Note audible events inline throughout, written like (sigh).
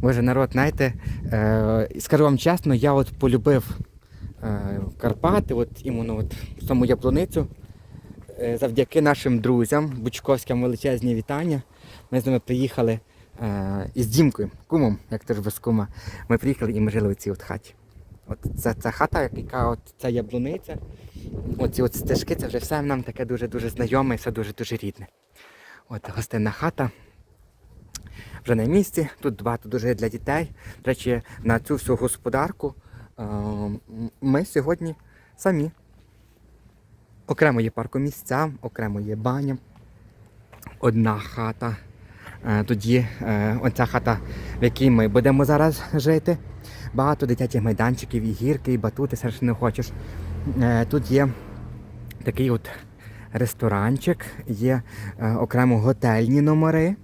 Боже, народ, знаєте, е, скажу вам чесно, я от полюбив е, Карпати, от іменно от саму яблуницю. Е, завдяки нашим друзям, Бучковським величезні вітання. Ми з ними приїхали із Дімкою, кумом, як то ж без кума. Ми приїхали і ми жили в цій от хаті. От ця, ця хата, яка от ця яблуниця, оці от стежки, це вже все нам таке дуже-дуже знайоме і все дуже-дуже рідне. От гостинна хата вже на місці. Тут багато дуже для дітей. До речі, на цю всю господарку е, ми сьогодні самі. Окремо є паркомісця, окремо є баня. Одна хата. Е, Тоді е, оця хата, в якій ми будемо зараз жити. Багато дитячих майданчиків, і гірки, і батути, все що не хочеш. Тут є такий от ресторанчик, є окремо готельні номери.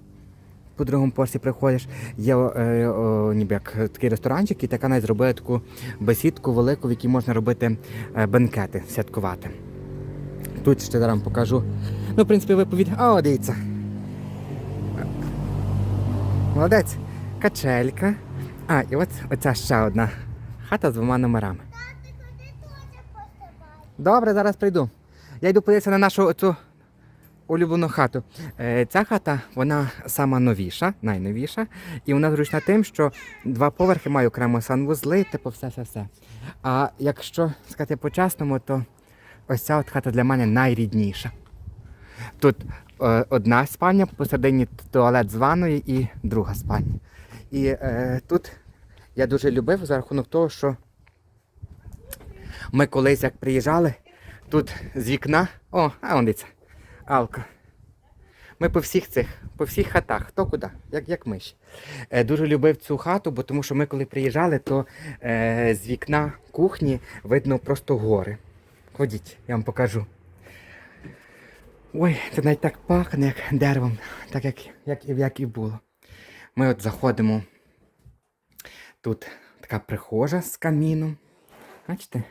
По другому поверсі приходиш, є е, о, ніби як такий ресторанчик, і така навіть зробили таку бесідку велику, в якій можна робити е, бенкети, святкувати. Тут ще зараз покажу. Ну, в принципі, ви повід... О, дивіться. Молодець. Качелька. А, і от оця ще одна хата з двома номерами. Добре, зараз прийду. Я йду подивитися на нашу оцю улюблену хату. Е, ця хата, вона сама новіша, найновіша, і вона зручна тим, що два поверхи має окремо санвузли, типу все-все-все. А якщо сказати по-чесному, то ось ця от хата для мене найрідніша. Тут е, одна спальня, посередині туалет з ванною і друга спальня. І е, тут я дуже любив за рахунок того, що ми колись як приїжджали, тут з вікна. О, а он дивіться, Алка. Ми по всіх цих, по всіх хатах, хто куди, як, як миші. Е, дуже любив цю хату, бо тому що ми коли приїжджали, то е, з вікна кухні видно просто гори. Ходіть, я вам покажу. Ой, це навіть так пахне, як деревом, так як, як, як і було. Ми от заходимо. Тут така прихожа з каміном. Бачите?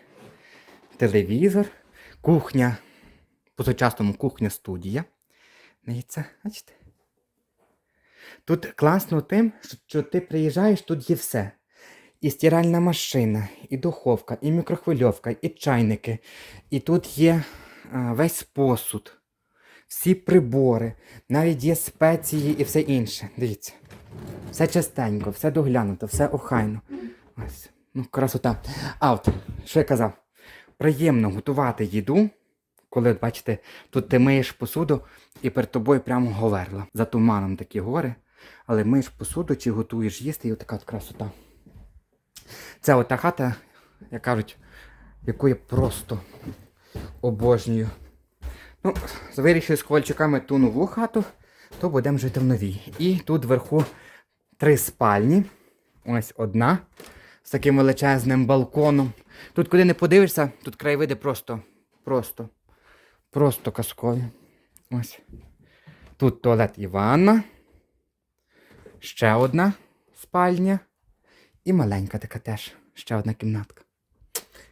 Телевізор, кухня. По сучасному кухня студія. Бачите? Тут класно тим, що ти приїжджаєш, тут є все. І стиральна машина, і духовка, і мікрохвильовка, і чайники. І тут є а, весь посуд, всі прибори, навіть є спеції і все інше. Дивіться. Все частенько, все доглянуто, все охайно. Ось, ну, красота. А от, що я казав? Приємно готувати їду, коли, от, бачите, тут ти миєш посуду і перед тобою прямо говерла. За туманом такі гори, але миєш посуду чи готуєш їсти, і отака от красота. Це ота хата, як кажуть, яку я просто обожнюю. Ну, вирішив з ковальчуками ту нову хату, то будемо жити в новій. І тут вверху три спальні. Ось одна з таким величезним балконом. Тут, куди не подивишся, тут краєвиди просто, просто, просто казкові. Ось. Тут туалет і ванна. Ще одна спальня. І маленька така теж. Ще одна кімнатка.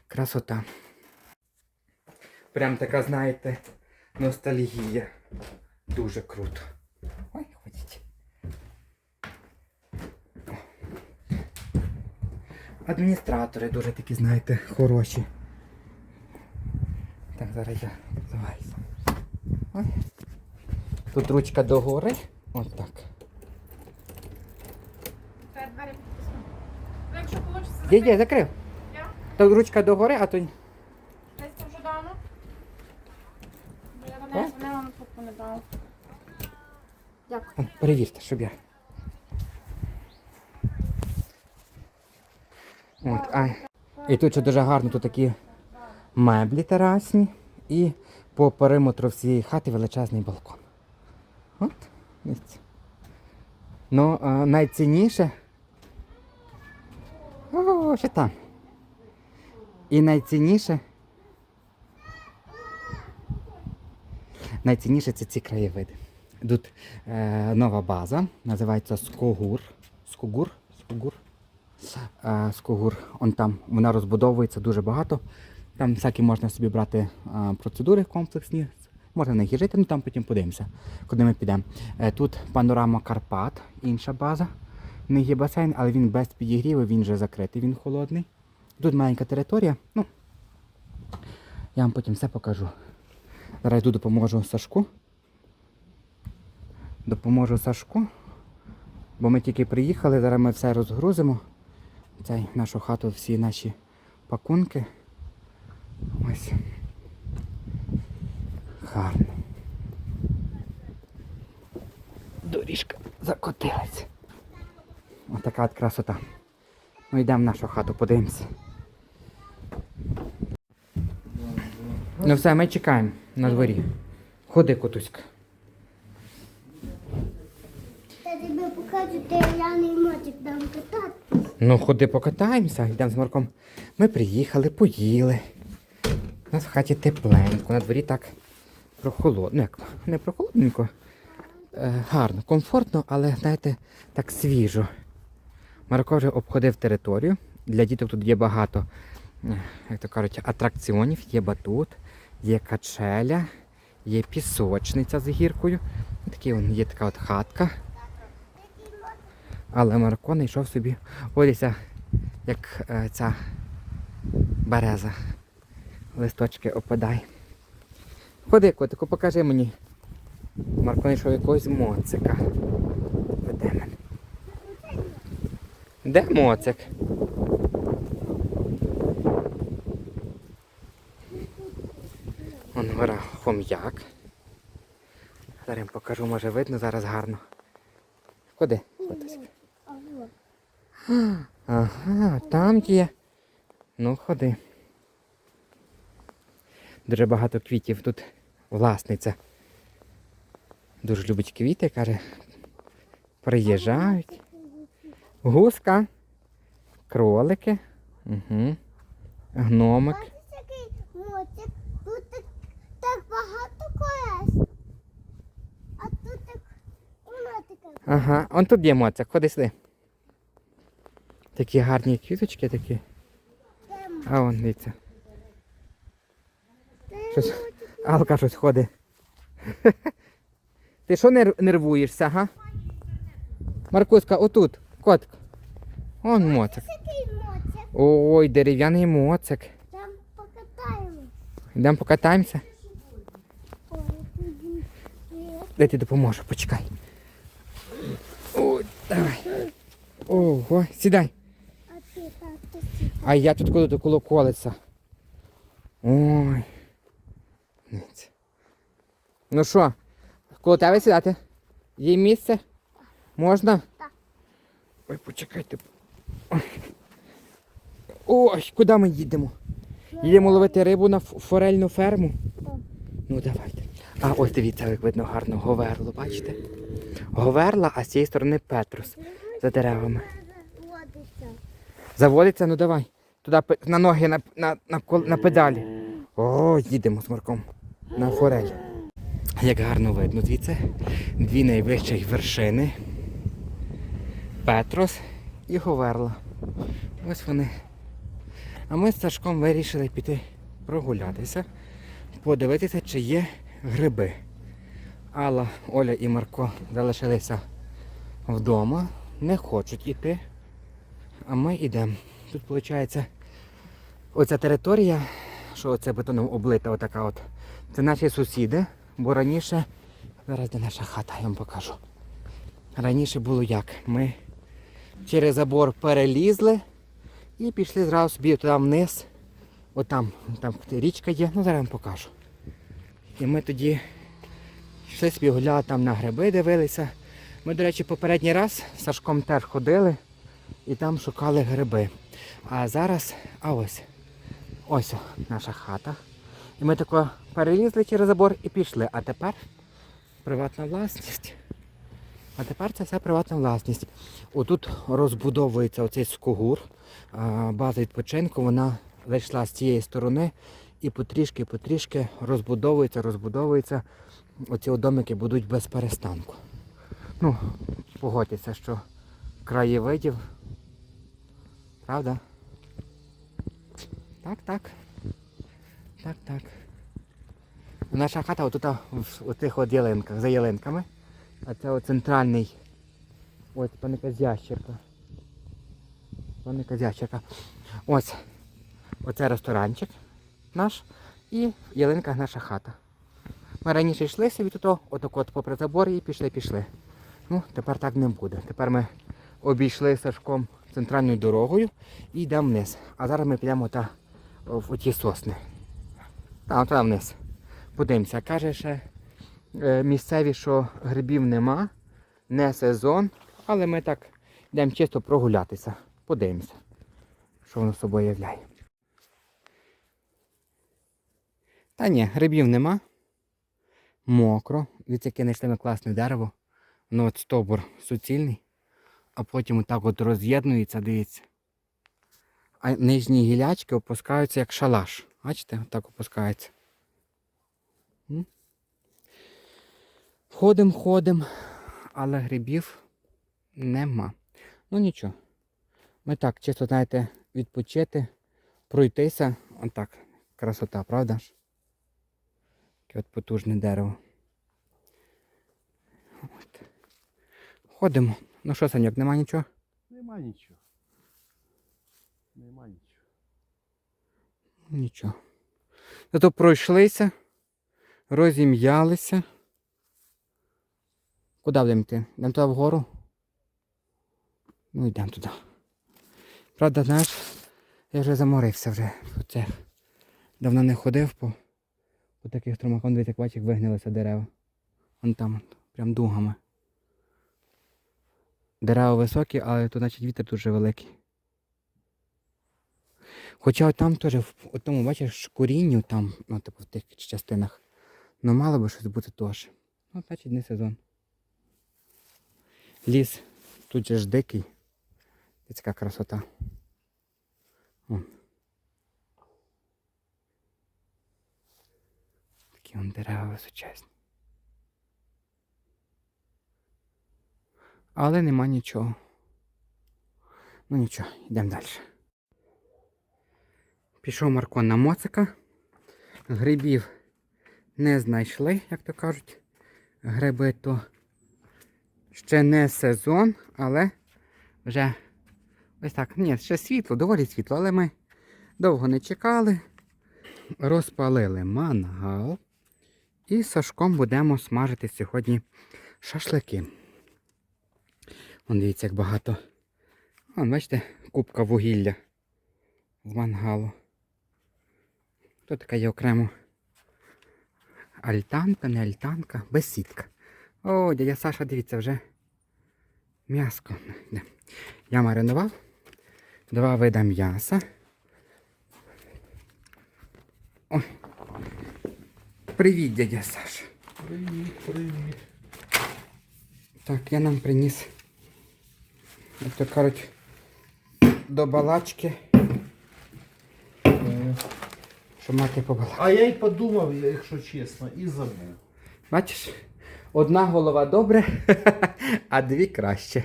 Красота. Прям така, знаєте, ностальгія. Дуже круто. Ой, ходіть. Адміністратори дуже такі, знаєте, хороші. Так, зараз я. Тут ручка догори. От так. Та двері підписано. Ну, Є, є, закрив. То ручка догори, а то. Десь там вже дано. Бо я до неї дзвонила, на трубку не брала. Дякую. О, перевірте, щоб я. От, а. І тут ще дуже гарно, тут такі меблі терасні і по периметру всієї хати величезний балкон. От, дивіться. Ну, а, найцінніше. О, ще там. І найцінніше. Найцінніше це ці краєвиди. Тут е, нова база, називається Скогур. Скогур? Скогур. Е, Скогур. Он там вона розбудовується дуже багато. Там всякі можна собі брати е, процедури комплексні. Можна на і жити, ну там потім подивимося, куди ми підемо. Е, тут панорама Карпат, інша база. В них є басейн, але він без підігріву, він вже закритий, він холодний. Тут маленька територія. Ну, я вам потім все покажу. Зараз йду допоможу Сашку. Допоможу Сашку. Бо ми тільки приїхали, зараз ми все розгрузимо. Цей нашу хату, всі наші пакунки. Ось. Гарно. Доріжка закотилась. Отака от красота. Ну йдемо в нашу хату, подивимося. Ну все, ми чекаємо на дворі. Ходи, котуська. Та тобі покажу дерев'яний мотик там катати. Ну, ходи покатаємося, йдемо з Марком. Ми приїхали, поїли. У нас в хаті тепленько, на дворі так прохолодно. Ну, як, не прохолодненько. Е, гарно, комфортно, але, знаєте, так свіжо. Марко вже обходив територію. Для діток тут є багато, е, як то кажуть, атракціонів, є батут, є качеля, є пісочниця з гіркою. Вон, є така от хатка. Але Марко знайшов собі Оліся, як е, ця береза. Листочки опадай. Ходи, котику, покажи мені. Марко знайшов якогось моцика. Веде мене. Де моцик? Вон гора хом'як. Зараз покажу, може видно зараз гарно. Ходи. Ага, там є. Ну, ходи. Дуже багато квітів. Тут власниця. Дуже любить квіти, каже. Приїжджають. Гуска. Кролики. Угу. Гномик. Тут так, так багато колес. А тут так мотика. Ага, он тут є моцик, ходи сюди. Такі гарні квіточки такі. А вон дивіться. Щось. Алка щось ходить. (laughs) Ти що нер- нервуєшся, га? Маркуська, отут, котик. Он моцик. Ой, дерев'яний моцик. Там покатаємось. Йдемо покатаємося. Дай ти допоможу, почекай. Ой, давай. Ого, сідай. А я тут коли до коло колеса. Ой. Ну що, коло тебе сідати? Є місце? Можна? Так. Ой, почекайте. Ой. Куди ми їдемо? Їдемо ловити рибу на форельну ферму. Ну давайте. А ось дивіться, як видно гарно говерло, бачите? Говерла, а з цієї сторони Петрус за деревами. Заводиться, ну давай. Туди на ноги на, на, на, на педалі. О, їдемо з Марком. На форель. Як гарно видно звідси. Дві найвищі вершини. Петрос і Говерла. Ось вони. А ми з Сашком вирішили піти прогулятися, подивитися, чи є гриби. Алла, Оля і Марко залишилися вдома, не хочуть іти. А ми йдемо. Тут виходить оця територія, що оце бетоном облита, отака от. Це наші сусіди, бо раніше, зараз де наша хата, я вам покажу. Раніше було як? Ми через забор перелізли і пішли зразу собі туди вниз. Отам, там річка є, ну зараз я вам покажу. І ми тоді йшли собі гуляли там на гриби, дивилися. Ми, до речі, попередній раз з Сашком теж ходили і там шукали гриби. А зараз, а ось, ось наша хата. І ми тако перелізли через забор і пішли. А тепер приватна власність. А тепер це все приватна власність. Отут розбудовується оцей скугур. База відпочинку, вона зайшла з цієї сторони і потрішки-потрішки розбудовується, розбудовується. Оці домики будуть без перестанку. Ну, погодьтеся, що краєвидів. Правда? Так, так. Так, так. Наша хата отут в тих от ялинках, за ялинками. А це от центральний Ось, якась ящерка. Ось. Оце ресторанчик наш і ялинка наша хата. Ми раніше йшли собі тут, отак от попри забор і пішли, пішли. Ну, тепер так не буде. Тепер ми обійшли Сашком центральною дорогою і йдемо вниз. А зараз ми підемо та, в ті сосни. Там, там вниз. Подивимося. Каже ще е, місцеві, що грибів нема, не сезон, але ми так йдемо чисто прогулятися. Подивимося, що воно собою являє. Та ні, грибів нема. Мокро. Від яке знайшли ми класне дерево. Воно от стовбур суцільний, а потім отак от роз'єднується, дивіться. А нижні гілячки опускаються як шалаш. Бачите, отак опускаються. М? Ходим, ходим, але грибів нема. Ну нічого. Ми так, чисто, знаєте, відпочити, пройтися. Отак. Красота, правда ж? Таке от потужне дерево. От. Ходимо. Ну що, Саньок, нема нічого? Нема нічого. Нема нічого. Нічого. Зато пройшлися, розім'ялися. Куди будемо йти? Йдемо туди вгору? Ну йдемо туди. Правда, знаєш, я вже заморився вже. Оце. Давно не ходив по, по таких. Вон дивіться, як бачиш, як вигнилися дерева. Вон там, прям дугами. Дерева високі, але тут, значить, вітер дуже великий. Хоча там теж, в тому, бачиш, корінню там, ну, типу, в тих частинах. Ну, мало би щось бути теж. Ну, значить, не сезон. Ліс тут же ж дикий. І така красота. Вон. Такі вон дерева височезні. Але нема нічого. Ну нічого, йдемо далі. Пішов Марко на моцика. Грибів не знайшли, як то кажуть. Гриби то ще не сезон, але вже ось так. Ні, ще світло, доволі світло, але ми довго не чекали. Розпалили мангал. І з Сашком будемо смажити сьогодні шашлики. Вон дивіться, як багато. Вон, бачите, кубка вугілля з мангалу. Тут така є окремо альтанка, не альтанка, безсітка. О, дядя Саша, дивіться, вже м'яско. Я маринував. Два вида м'яса. Ой. Привіт, дядя Саша. Привіт, привіт. Так, я нам приніс, як то кажуть, до балачки, щоб мати побалачку. А я й подумав, якщо чесно, і забув. Бачиш, одна голова добре, (laughs) а дві краще.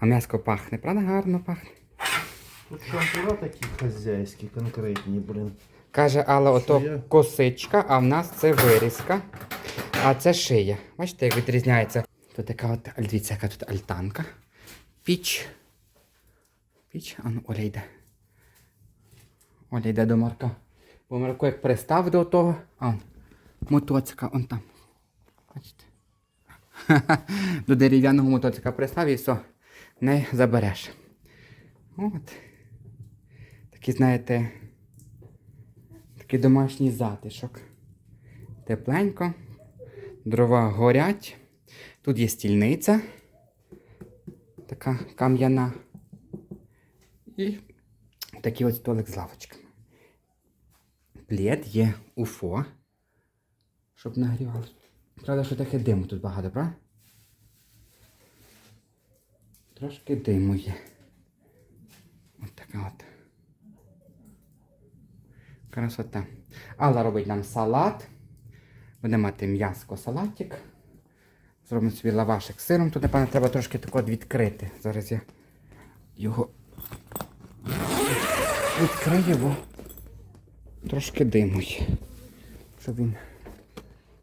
А м'яско пахне, правда гарно пахне. Тут шампура такі хазяйські, конкретні, блин. Каже Алла, ото Шия. косичка, а в нас це вирізка, а це шия. Бачите, як відрізняється. Тут така от, дивіться, яка тут альтанка. Піч. Піч, а ну Оля йде. Оля йде до Марка. Бо Марко як пристав до того, а он, мотоцика, он там. Бачите? (laughs) До дерев'яного мотоцика пристав і все, не забереш. От. Такі, знаєте, такий домашній затишок. Тепленько, дрова горять. Тут є стільниця, така кам'яна. І такий ось столик з лавочками. Плед є уфо, щоб нагрівалося. Правда, що таке диму тут багато, правда? Трошки диму є. Ось така от. Красота. Алла робить нам салат. Буде мати м'яско салатик. Зробимо собі лавашик з сиром. Тут, напевно, треба трошки тако от відкрити. Зараз я його відкрию, трошки диму є. Щоб він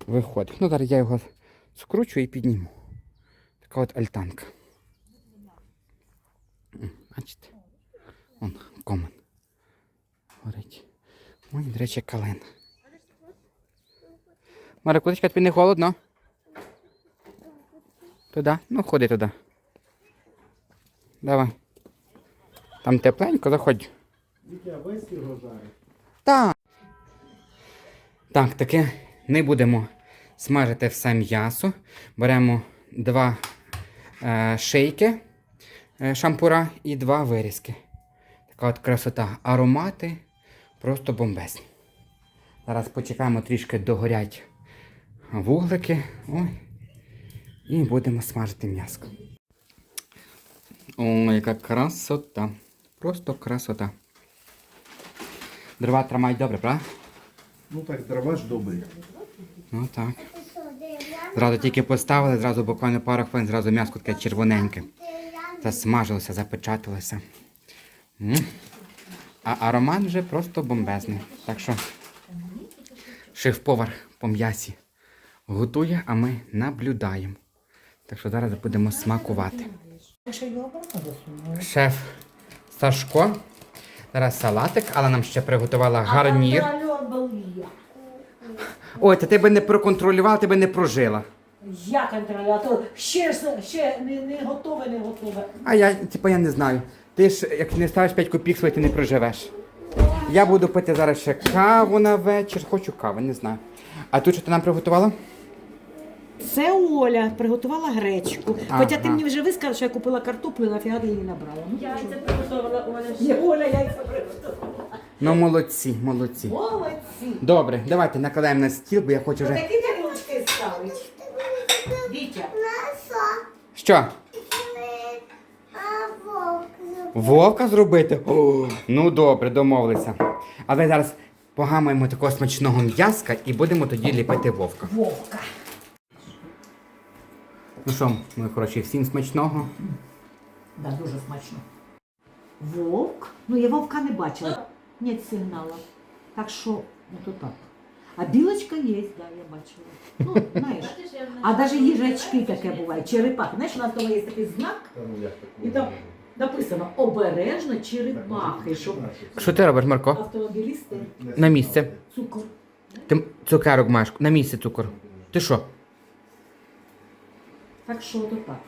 виходив. Ну, зараз я його скручу і підніму. Така от альтанка. Бачите? Вон комен. Горить. Ой, до речі, калина. Марикуточка, тобі не холодно? Туди? Ну, ходи туди. Давай. Там тепленько, заходь. Вітя, весь його жарить. Так. Так, таке не будемо смажити все м'ясо. Беремо два е, шейки е, шампура і два вирізки. Така от красота. Аромати просто бомбезні. Зараз почекаємо трішки догорять вуглики. Ой. І будемо смажити м'ясо. Ой, яка красота. Просто красота. Дрова тримають добре, правда? Ну так, дрова ж добрі. Ну так. Зразу тільки поставили, зразу буквально пару хвилин, зразу м'яско таке червоненьке. Засмажилося, запечаталося. М. А аромат вже просто бомбезний. Так що шеф-повар по м'ясі готує, а ми наблюдаємо. Так що зараз будемо смакувати. Шеф Сашко. Зараз салатик, але нам ще приготувала гарнір. Ой, та ти би не проконтролювала, ти би не прожила. Я контролюю, а то ще, ж- ще не, не готове, не готове. А я, типу, я не знаю. Ти ж, як не ставиш 5 копійок свої, ти не проживеш. Я буду пити зараз ще каву на вечір. Хочу кави, не знаю. А тут що ти нам приготувала? Це Оля приготувала гречку. Ага. Хоча ти мені вже висказав, що я купила картоплю, нафіга ти її набрала. Ну, Яйця приготувала Оля. Є Оля яйця приготувала. Ну, молодці, молодці. Молодці. Добре, давайте накладаємо на стіл, бо я хочу вже. Такі тарілочки ставить. Вітя. Що? Вовка зробити? О, ну добре, домовилися. А ви зараз погамаємо такого смачного м'яска і будемо тоді ліпити вовка. Вовка. Ну що, мої хороші, всім смачного. Да, дуже смачно. Вовк? Ну я вовка не бачила. Нет сигналу. Так що, ну то так. А білочка є, да, я бачила. Ну, знаєш. А навіть їжачки таке буває, черепахи. Знаєш, у нас вдома є такий знак, І там написано обережно черепахи, щоб Що ти робиш, Марко? автомобілісти На місце. цукор. Ти цукерок маєш, на місці цукор. Ти що? Так що то так.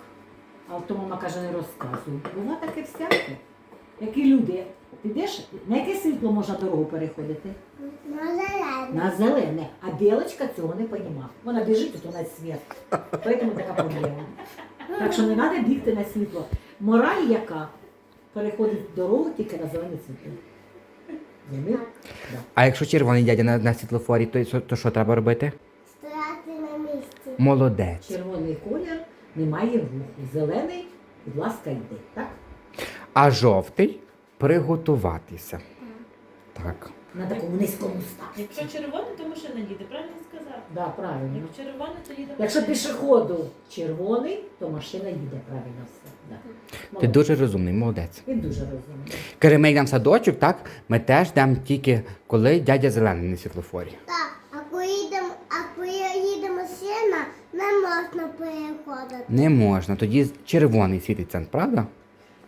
А то мама каже, не розказуй. Бува таке всяке. Які люди. Підеш, на яке світло можна дорогу переходити? На зелене. На зелене. А білочка цього не понімає. Вона біжить то на світ. Тому така проблема. Так що не треба бігти на світло. Мораль яка? Переходить дорогу тільки на зелене світло. Да. А якщо червоний дядя на, на світлофорі, то, що- то що треба робити? Стояти на місці. Молодець. Червоний колір немає руху. Зелений, будь ласка, йди. Так? А жовтий приготуватися. Так. На такому низькому ставі. Якщо червоне, то машина їде, правильно сказав? Да, правильно. Як червоне, то їде Якщо машина. пішоходу червоний, то машина їде правильно все. Да. Ти Молодець. дуже розумний, молодець. Він дуже розумний. Каже, ми йдемо в садочок, так? Ми теж йдемо тільки коли дядя зелений на світлофорі. Так, а коли їдемо, а коли їде машина, не можна переходити. Не можна, тоді червоний світиться, правда?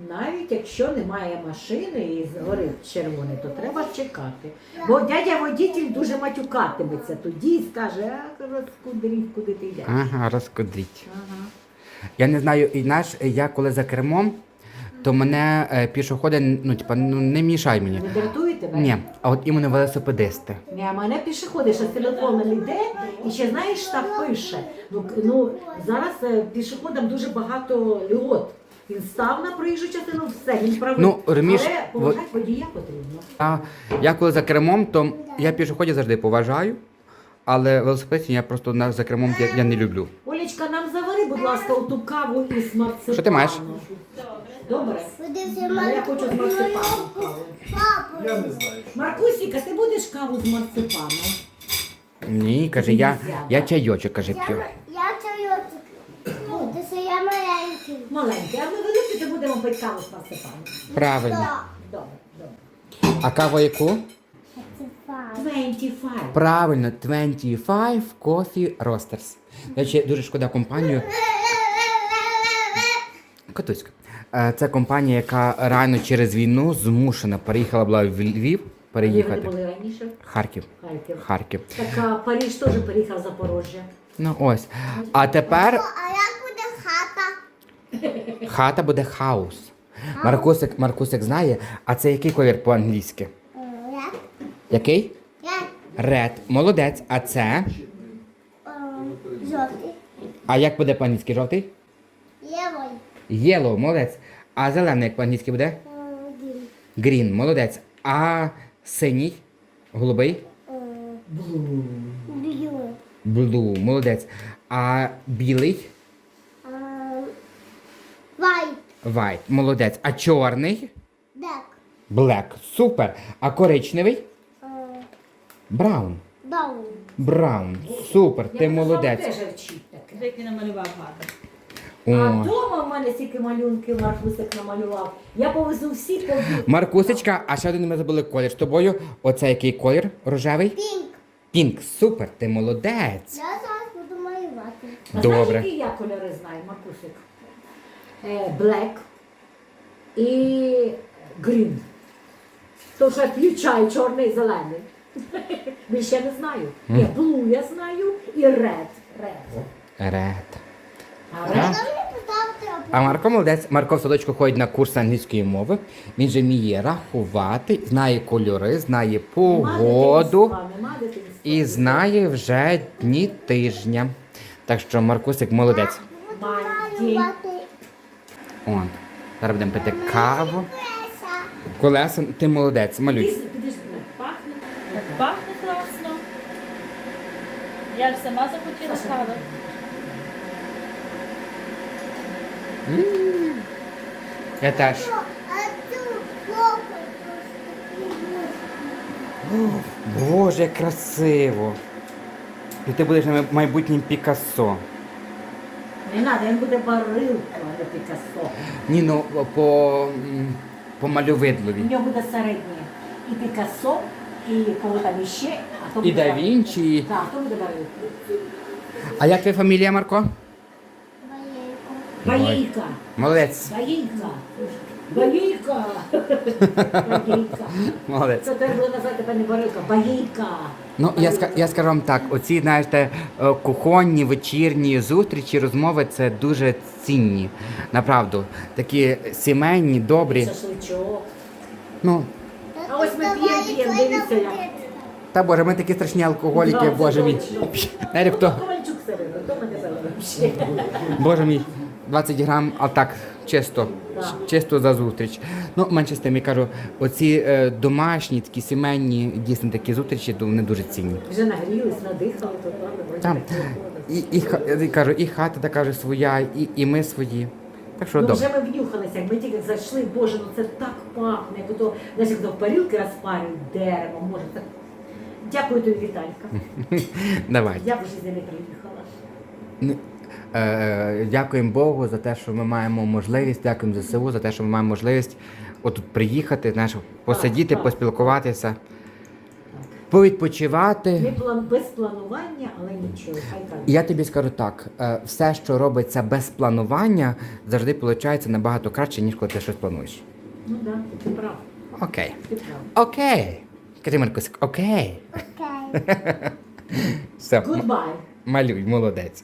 Навіть якщо немає машини і згорить червоний, то треба чекати. Бо дядя водитель дуже матюкатиметься тоді і скаже, а розкудріть, куди ти йдеш. Ага, розкодріть. Ага. Я не знаю, і наш, я коли за кермом, то мене е, пішоходи, ну, типа, ну не мішай мені. Не дратує тебе? Ні, а от іменно велосипедисти. Ні, а мене пішоходи, що з телефоном йде і ще знаєш, так пише. Ну, ну зараз е, пішоходам дуже багато льгот. Він став на проїжджу частину, все, він правий. Ну, розумієш, Але поважати водія потрібно. А я коли за кермом, то я пішоходів завжди поважаю, але велосипедистів я просто на, за кермом я, я не люблю. Олечка, нам завари, будь ласка, оту каву із марципану. Що ти маєш? Добре. Подивися, Ну, я хочу з марципаном каву. Я не знаю. Маркусіка, ти будеш каву з марципаном? Ні, каже, я, я чайочок, каже, п'ю. я чайочок. Ну, ти що я маленький. Маленький, а ми великі, то будемо пити каву з марципаном. Правильно. Добре, добре. А кава яку? Це 25. Правильно, 25 Coffee Roasters. До речі, дуже шкода компанію. (laughs) Котуська. Е, Це компанія, яка реально через війну змушена переїхала була в Львів Де вони були раніше? Харків. Харків. Харків. Так а Париж теж переїхав в Запорожжя. Ну ось. А тепер а як буде хата? хата буде хаус. Маркусик, Маркусик знає, а це який колір по-англійськи? Як? Який? Як? Ред. Молодець. А це? Ем, Жовтий. А як буде по-англійськи жовтий? Лівий. Yellow, молодець. А зелений як по-англійськи буде? Грін. Green, молодець. А синій? Голубий? Блу. Blue, молодець. А білий? White. White, молодець. А чорний? Дек. Black, супер. А коричневий? Ем, Браун. Браун, супер, ти Я молодець. Теж вчить таке. Який намалював гарно. А вдома в мене стільки малюнків Маркусик намалював. Я повезу всі по Маркусечка, а ще один ми забули колір з тобою. Оце який колір? Рожевий? Пінк. Пінк, супер, ти молодець. Я зараз буду малювати. А Добре. Знаєш, які я кольори знаю, Маркусик? Е, Black і green. То що я включаю чорний і зелений. Більше я не знаю. Ні, blue я знаю і red. Red. Ред. А Ага. red Що мені поставити? А Марко молодець. Марко в садочку ходить на курс англійської мови. Він же вміє рахувати, знає кольори, знає погоду і знає вже дні тижня. Так що Маркусик молодець. Он. Зараз будемо пити каву. Колеса, ти молодець, малюй. Сюди. Пахне. Пахне класно. Я ж сама захотіла кави. Я теж. Боже, як красиво. І ти будеш на майбутнім Пікассо. Не треба, він буде барилко, а не Пікассо. Ні, ну по, по У малювидлові. нього буде середнє. І Пікассо, і кого там іще, а то І буде да Вінчі. Так, то буде барилко. А як твоя фамілія, Марко? Баїнка. Молодець. Баїнка. Баїнка. Молодець. Це треба було назвати пані Барилка. Баїнка. Ну, я, ска- я скажу вам так, оці, знаєте, е, кухонні, вечірні зустрічі, розмови це дуже цінні. Направду. Такі сімейні, добрі. Шашличок. Ну, А ось ми п'ємо, п'ємо, дивіться як. та боже, ми такі страшні алкоголіки, Да, боже мій. точно. Знаєте, хто? Ковальчук середину, то мене взагалі. Боже мій, 20 грам, а так, чисто. Чисто за зустріч. Ну, менше з тим, я кажу, оці е, домашні, такі сімейні, дійсно такі зустрічі, то вони дуже цінні. Вже нагрілись, надихали, то правда, так і, і, ха- я кажу, і хата така же своя, і, і ми свої. Так що Ну, добре. вже ми внюхалися, як ми тільки зайшли, боже, ну це так пахне, як ото, знаєш, як то парілки розпарюють деревом, може, так. Дякую тобі, Віталька. (laughs) Давай. Я б вже з ними приїхала. Ну, дякуємо Богу за те, що ми маємо можливість, дякуємо ЗСУ за те, що ми маємо можливість отут приїхати, знаєш, посидіти, так. поспілкуватися, повідпочивати. Не план, без планування, але нічого, хай так. Я тобі скажу так: е, все, що робиться без планування, завжди виходить набагато краще, ніж коли ти щось плануєш. Ну так, да, ти прав, Окей. ти прав. Окей. Кажи, Маркусик, окей. Окей. (laughs) Все, Goodbye. малюй, молодець.